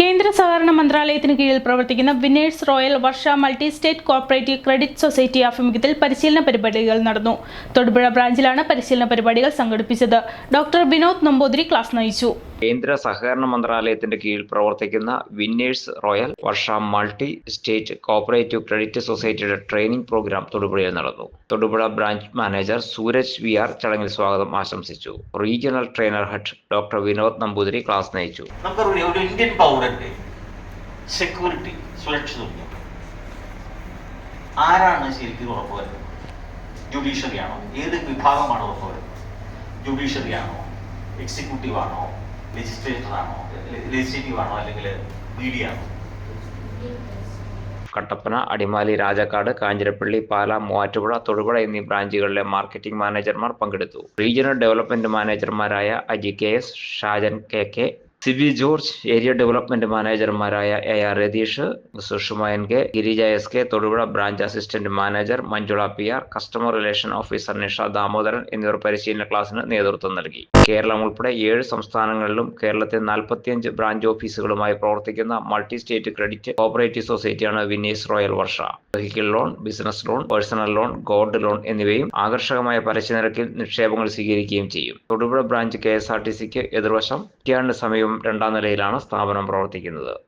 കേന്ദ്ര സഹകരണ മന്ത്രാലയത്തിന് കീഴിൽ പ്രവർത്തിക്കുന്ന Winners Royal Varsha multi state cooperative credit society ആഭിമുഖ്യത്തിൽ പരിശീലന പരിപാടികൾ നടന്നു. തൊടുപുഴ ബ്രാഞ്ചിലാണ് പരിശീലന പരിപാടികൾ സംഘടിപ്പിച്ചത്. ഡോക്ടർ വിനോദ് നമ്പൂതിരി ക്ലാസ് നയിച്ചു. കേന്ദ്ര സഹകരണ മന്ത്രാലയത്തിന്റെ കീഴിൽ പ്രവർത്തിക്കുന്ന winners royal Varsha multi state cooperative credit സൊസൈറ്റിയുടെ ട്രെയിനിംഗ് പ്രോഗ്രാം തൊടുപുഴയിൽ നടന്നു. Thodupuzha branch manager Sooraj V R ചടങ്ങിൽ സ്വാഗതം ആശംസിച്ചു. Regional trainer head doctor Vinod Namboothiri class നയിച്ചു. ഇന്ത്യൻ സെക്യൂരിറ്റി സുരക്ഷിതത്വം ആരാണ് ശരിക്കും ഉറപ്പുവരുന്നത്? ജുഡീഷ്യറി ആണോ? ഏത് വിഭാഗമാണ് ഉറപ്പുവരുന്നത്? ജുഡീഷ്യറിയാണോ എക്സിക്യൂട്ടീവ് ആണോ? ലെജിസ്ലേറ്റർ ലെജിസ്ലേറ്റീവ് ആണോ അല്ലെങ്കിൽ മീഡിയ ആണോ? കട്ടപ്പന അടിമാലി രാജാക്കാട് കാഞ്ഞിരപ്പള്ളി പാല മൂവാറ്റുപുഴ തൊടുപുഴ എന്നീ ബ്രാഞ്ചുകളിലെ മാർക്കറ്റിംഗ് മാനേജർമാർ പങ്കെടുത്തു. Regional development മാനേജർമാരായ Aji K S Shajan K K Sibi George area development മാനേജർമാരായ A R Ratheesh Sushama N K Girija S K Thodupuzha branch assistant manager Manjula P R customer relation officer Nisha Damodaran എന്നിവർ പരിശീലന ക്ലാസ്സിന് നേതൃത്വം നൽകി. കേരളം ഉൾപ്പെടെ ഏഴ് സംസ്ഥാനങ്ങളിലും കേരളത്തിൽ നാൽപ്പത്തിയഞ്ച് ബ്രാഞ്ച് ഓഫീസുകളുമായി പ്രവർത്തിക്കുന്ന multi state credit cooperative സൊസൈറ്റിയാണ് Winners Royal Varsha. Vehicle loan business loan personal loan gold loan എന്നിവയും ആകർഷകമായ പലിശ നിരക്കിൽ നിക്ഷേപങ്ങൾ സ്വീകരിക്കുകയും ചെയ്യും. Thodupuzha branch K S R T സിക്ക് എതിർവശം കുറ്റ്യാണ്ട് സമീപം രണ്ടാം നിലയിലാണ് സ്ഥാപനം പ്രവർത്തിക്കുന്നത്.